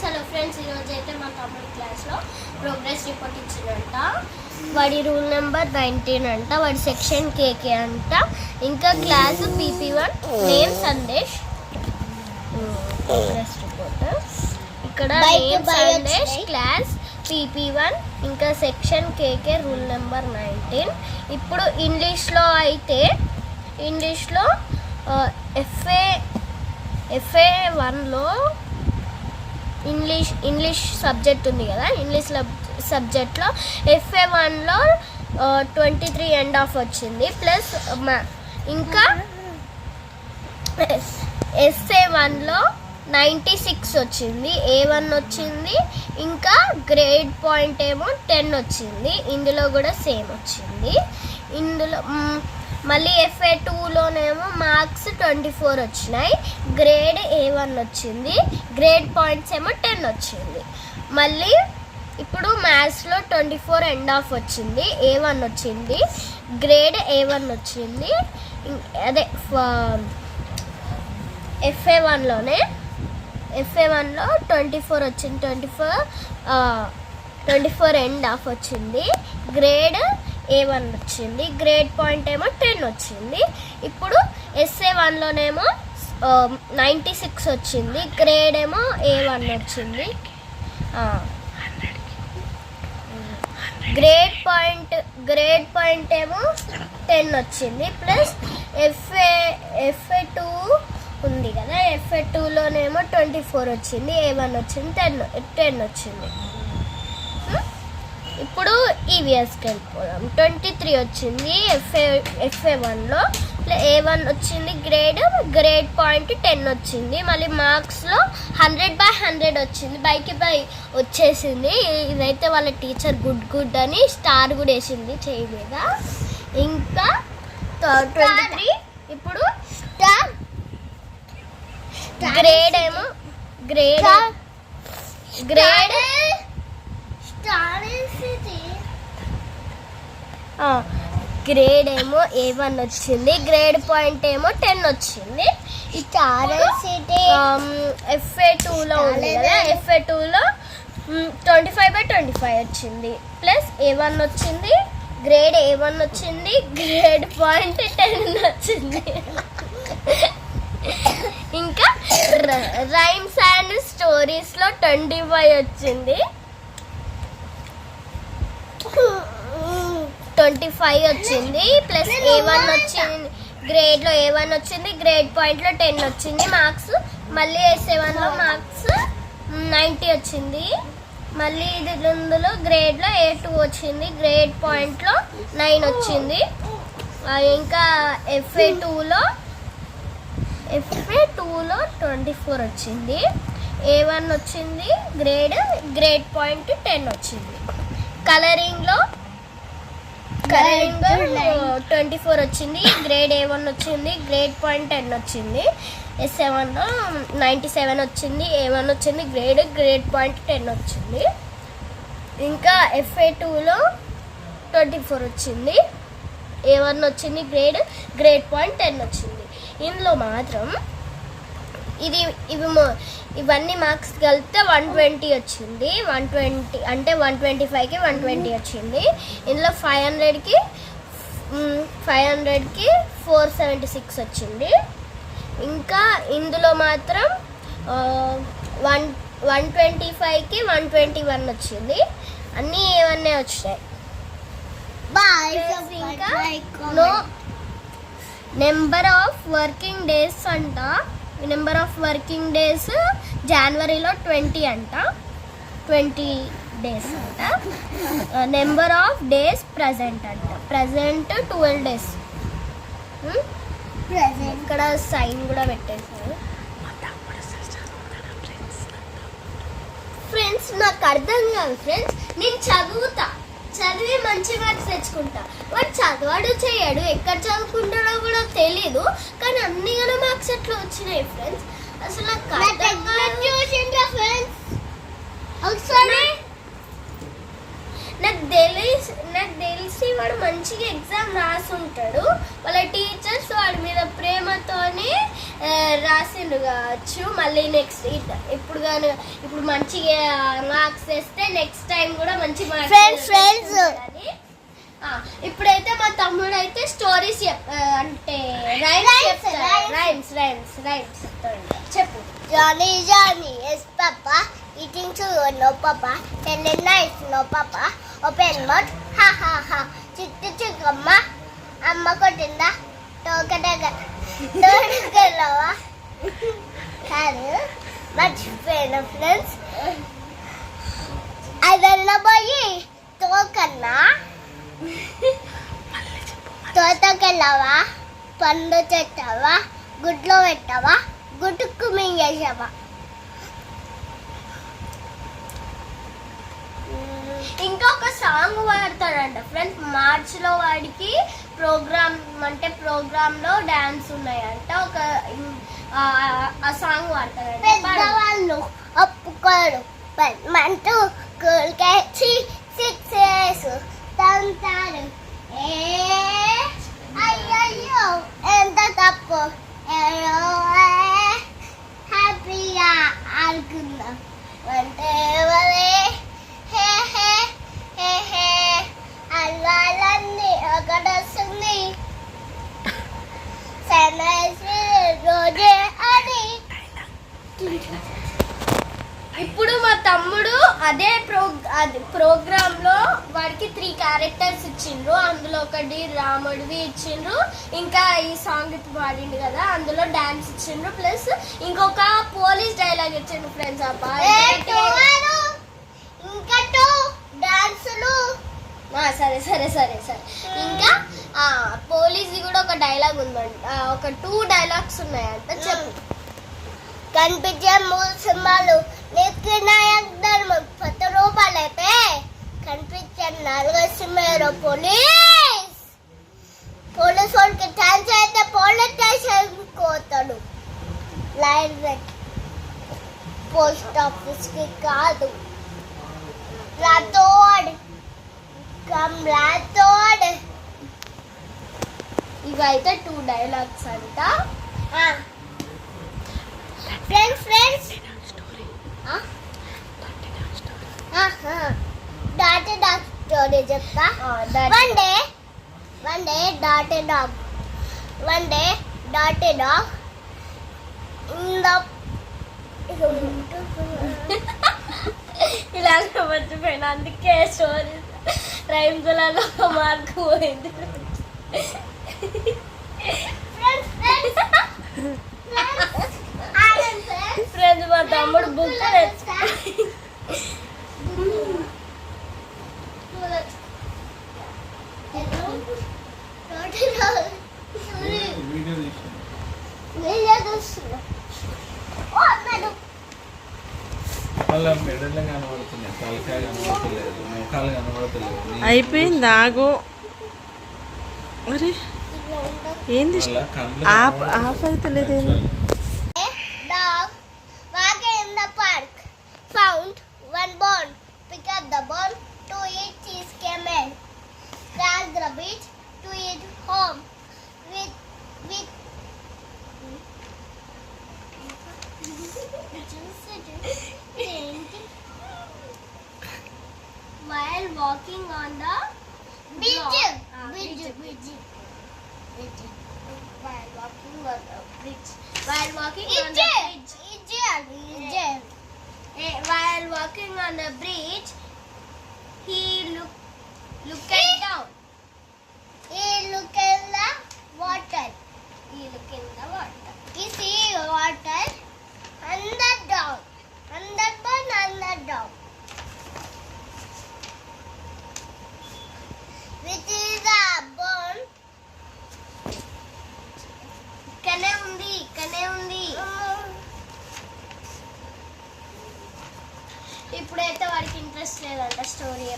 Friends hello friends ఈరోజు అయితే మా తమ్ముడి క్లాస్లో ప్రోగ్రెస్ రిపోర్ట్ ఇచ్చినంట వాడి రూల్ నెంబర్ నైన్టీన్ అంట వాడి సెక్షన్ కేకే అంట. ఇంకా class PP one name Sandesh progress report ఇక్కడ name Sandesh. Class PP one ఇంకా section KK roll number nineteen ఇప్పుడు ఇంగ్లీష్లో అయితే ఇంగ్లీష్లో ఎఫ్ఏ ఎఫ్ఏ వన్లో ఇంగ్లీష్ ఇంగ్లీష్ సబ్జెక్ట్ ఉంది కదా ఇంగ్లీష్ సబ్జెక్ట్లో ఎఫ్ఏ వన్లో ట్వంటీ త్రీ ఎండ్ ఆఫ్ వచ్చింది ప్లస్ ఇంకా ఎస్ఏ వన్లో నైంటీ సిక్స్ వచ్చింది ఏ వన్ వచ్చింది ఇంకా గ్రేడ్ పాయింట్ ఏమో టెన్ వచ్చింది ఇందులో కూడా సేమ్ వచ్చింది. ఇందులో మళ్ళీ ఎఫ్ఏ టూలోనేమో మార్క్స్ ట్వంటీ ఫోర్ వచ్చినాయి. గ్రేడ్ ఏ వన్ వచ్చింది. గ్రేడ్ పాయింట్స్ ఏమో టెన్ వచ్చింది. మళ్ళీ ఇప్పుడు మ్యాథ్స్లో ట్వంటీ ఫోర్ ఎండ్ ఆఫ్ వచ్చింది. ఏ వన్ వచ్చింది. గ్రేడ్ ఏ వన్ వచ్చింది. అదే ఎఫ్ఏ వన్లోనే ఎఫ్ఏ వన్లో ట్వంటీ ఫోర్ వచ్చింది. Twenty four twenty four and half వచ్చింది. గ్రేడ్ ఏ వన్ వచ్చింది గ్రేడ్ పాయింట్ ఏమో టెన్ వచ్చింది. ఇప్పుడు ఎస్ఏ వన్లోనేమో నైంటీ సిక్స్ వచ్చింది గ్రేడ్ ఏమో ఏ వన్ వచ్చింది. గ్రేడ్ పాయింట్ గ్రేడ్ పాయింట్ ఏమో టెన్ వచ్చింది ప్లస్ ఎఫ్ఏ ఎఫ్ఏ టూ ఉంది కదా ఎఫ్ఏ టూలోనేమో ట్వంటీ ఫోర్ వచ్చింది ఏ వన్ వచ్చింది టెన్ టెన్ వచ్చింది. ఇప్పుడు ఈవీఎస్కి వెళ్ళిపోదాం. ట్వంటీ త్రీ వచ్చింది ఎఫ్ఏ ఎఫ్ఏ వన్లో ఏ వన్ వచ్చింది గ్రేడ్ గ్రేడ్ పాయింట్ టెన్ వచ్చింది. మళ్ళీ మార్క్స్లో హండ్రెడ్ బై హండ్రెడ్ వచ్చింది. బైకి బై వచ్చేసింది. ఇదైతే వాళ్ళ టీచర్ గుడ్ గుడ్ అని స్టార్ కూడా వేసింది చేయి మీద. ఇంకా ట్వంటీ త్రీ ఇప్పుడు గ్రేడ్ ఏమో గ్రేడ్ గ్రేడ్ గ్రేడ్ ఏమో ఏ వన్ వచ్చింది గ్రేడ్ పాయింట్ ఏమో టెన్ వచ్చింది. ఎఫ్ఏ టూలో ఉంది కదా ఎఫ్ఏ టూలో twenty five by twenty five వచ్చింది. ప్లస్ ఏ వన్ వచ్చింది గ్రేడ్ ఏ వన్ వచ్చింది గ్రేడ్ పాయింట్ టెన్ వచ్చింది. ఇంకా రైమ్స్ అండ్ స్టోరీస్లో ట్వంటీ ఫైవ్ వచ్చింది. ట్వంటీ ఫైవ్ వచ్చింది ప్లస్ ఏ వన్ వచ్చింది గ్రేడ్లో ఏ వన్ వచ్చింది గ్రేడ్ పాయింట్లో టెన్ వచ్చింది మార్క్స్ మళ్ళీ ఎస్ఏ వన్లో మార్క్స్ నైంటీ వచ్చింది. మళ్ళీ ఇది ఇందులో గ్రేడ్లో ఏ టూ వచ్చింది గ్రేడ్ పాయింట్లో నైన్ వచ్చింది. ఇంకా ఎఫ్ఏ టూలో ఎఫ్ఏ టూలో ట్వంటీ ఫోర్ వచ్చింది. ఏ వన్ వచ్చింది గ్రేడ్ గ్రేడ్ పాయింట్ టెన్ వచ్చింది. కలరింగ్లో కలరింగ్ ట్వంటీ ఫోర్ వచ్చింది గ్రేడ్ ఏ వన్ వచ్చింది గ్రేడ్ పాయింట్ టెన్ వచ్చింది. ఎస్ సెవెన్లో నైంటీ సెవెన్ వచ్చింది ఏ వన్ వచ్చింది గ్రేడ్ గ్రేడ్ పాయింట్ టెన్ వచ్చింది. ఇంకా ఎఫ్ఏ టూలో ట్వంటీ ఫోర్ వచ్చింది. ఏ వన్ వచ్చింది గ్రేడ్ గ్రేడ్ పాయింట్ టెన్ వచ్చింది. ఇందులో మాత్రం ఇది ఇవి మొ- ఇవన్నీ మార్క్స్ కలిపితే వన్ ట్వంటీ వచ్చింది. వన్ ట్వంటీ అంటే వన్ ట్వంటీ ఫైవ్కి వన్ ట్వంటీ వచ్చింది. ఇందులో ఫైవ్ హండ్రెడ్కి ఫైవ్ హండ్రెడ్కి ఫోర్ సెవెంటీ సిక్స్ వచ్చింది. ఇంకా ఇందులో మాత్రం వన్ వన్ ట్వంటీ ఫైవ్కి వన్ ట్వంటీ వన్ వచ్చింది. అన్నీ ఏవన్నీ వచ్చినాయి? ఇంకా no number of working days అంట. నెంబర్ ఆఫ్ వర్కింగ్ డేస్ జనవరిలో ట్వంటీ అంట. ట్వంటీ డేస్ అంట. నెంబర్ ఆఫ్ డేస్ ప్రజెంట్ అంట. ప్రజెంట్ ట్వెల్వ్ డేస్ ఇక్కడ సైన్ కూడా పెట్టేశారు ఫ్రెండ్స్ నాకు అర్థం కాదు ఫ్రెండ్స్ నేను చదువుతా. తెచ్చుకుంటా వాడు చదవడు చేయడు ఎక్కడ చదువుకుంటాడో కూడా తెలీదు. కానీ అన్ని గన మార్క్స్ ఎట్లా వచ్చినాయి ఫ్రెండ్స్ అసలు నాకు తెలిసి నాకు తెలిసి వాడు మంచిగా ఎగ్జామ్ రాసుంటాడు. వాళ్ళ టీచర్స్ వాడి మీద ప్రేమతోని రాసిండు కావచ్చు. మళ్ళీ నెక్స్ట్ ఇప్పుడు కానీ ఇప్పుడు మంచిగా మార్క్స్ వేస్తే నెక్స్ట్ టైం కూడా మంచి మార్క్స్ Friends, friends. ఇప్పుడైతే మా తమ్ముడు అయితే స్టోరీస్ అంటే రైమ్స్. రైమ్స్ రైమ్స్ రైమ్స్ చెప్పు. Johnny, Johnny, yes, Papa. Eating sugar, no, Papa. Telling nice, no, Papa. Open mouth, ha, ha, ha. చిట్టు చిక్కమ్మ అమ్మ కొట్టిందా తోకటగ తోకలవా కాదు మర్చిపోయిన ఫ్రెండ్స్ అదన్న పోయి తోకన్నా తోటకెళ్ళావా? పండు చెట్టావా? గుడ్లో పెట్టావా? గుడ్డుకు మింగేసావా ఇంకొక సాంగ్ వాడతాడంట ఫ్రెండ్స్ మార్చ్లో వాడికి ప్రోగ్రామ్ అంటే ప్రోగ్రామ్లో డాన్స్ ఉన్నాయంట. ఒక ఆ- సాంగ్ వాడతాడంట పాడు. పెద్దవాళ్ళు ఒప్పుకోరు. మంటూ కూల్కేసి six cantaron. Eh, ay, ay, yo, en tapo, top, pero eh, happy a alguna. Cuando vale, jeje, jeje, al balan ni agarra su ni. Ani. Ay, no. ఇప్పుడు మా తమ్ముడు అదే ప్రో అది ప్రోగ్రామ్లో వాడికి త్రీ క్యారెక్టర్స్ ఇచ్చిండ్రు. అందులో ఒకటి రాముడిది ఇచ్చిండ్రు. ఇంకా ఈ సాంగ్ ఇప్పుడు పాడిండు కదా అందులో డాన్స్ ఇచ్చిండ్రు. ప్లస్ ఇంకొక పోలీస్ డైలాగ్ ఇచ్చిండ్రు ఫ్రెండ్స్ ఇంకా డాన్సులు సరే సరే సరే సరే. ఇంకా ఆ పోలీస్ కూడా ఒక డైలాగ్ ఉందంట. ఒక టూ డైలాగ్స్ ఉన్నాయంట. చెప్పు. కనిపించే మూడు సినిమాలు. నీకు నాయక్ ధర్మం పది రూపాయలు అయితే కనిపించే నాలుగో సినిమా పోలీస్. పోలీస్ వాడికి ఛాన్స్ అయితే పోలీస్ స్టేషన్ పోతాడు. లైన్ పోస్ట్ ఆఫీస్కి కాదు. రాతోడ్. కమ్ ఇవైతే టూ డైలాగ్స్ అంట. Friends friends that dog story చెప్తా? One day one day that dog one day that dog in the ఇలాగ మర్చిపోయినా అందుకే స్టోరీ రైమ్స్ లాగా మార్క్ పోయింది ఫ్రెండ్స్ మా తమ్ముడు బుక్ వీడియో అయిపోయింది ఆగు మరి ఏంది మళ్ళా కళ్ళు ఆఫ్ కనబడతలేదు. ఆఫ్ అయితే లేదేంది Dog walking in the park found one bone. Pick up the bone to eat his camel. Cross the beach to eat home with with. while walking on the Bridge. Bridge. Bridge. Bridge. While walking on a bridge. Eh, while walking on a bridge. While walking on bridge, he look looked down.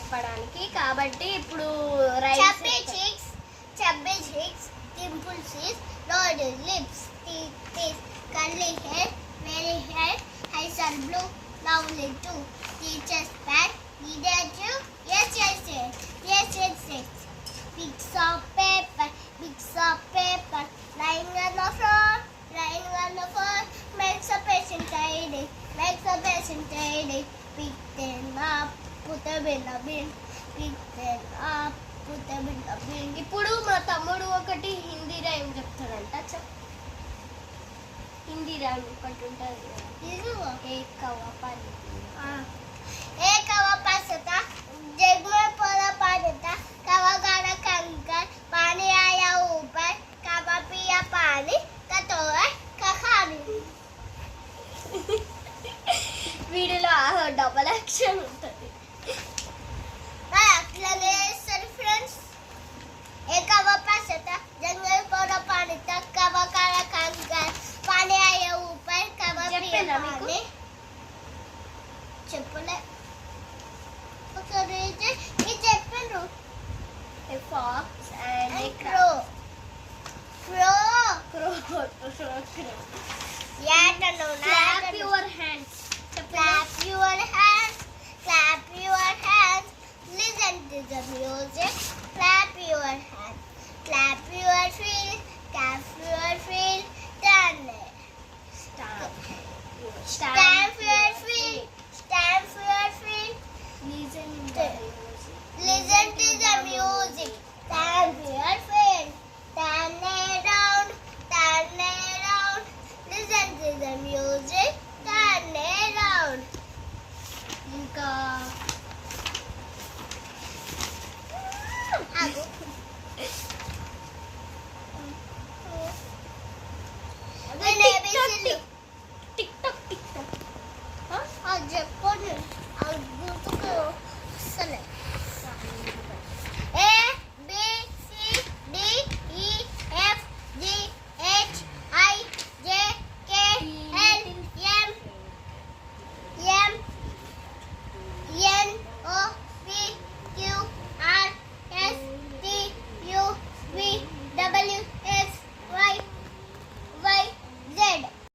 చెప్పడానికి. కాబట్టి ఇప్పుడు chubby cheeks chubby cheeks dimple cheeks load lips teeth curly hair merry hair eyes are blue lovely two teachers pad ఇదేటివ్ S S S S S bits of paper bits of paper lying on the floor lying on the floor makes a patient tidy makes a patient tidy. Pick them up. పుట్టబిడ్డ పుట్టబిడ్డ ఇప్పుడు మా తమ్ముడు ఒకటి Hindi rhyme చెప్తాడంట Hindi rhyme ఒకటి ఉంటుంది ఏకవ పని. ఏకవ పసతా the music, clap your hands, clap your feet.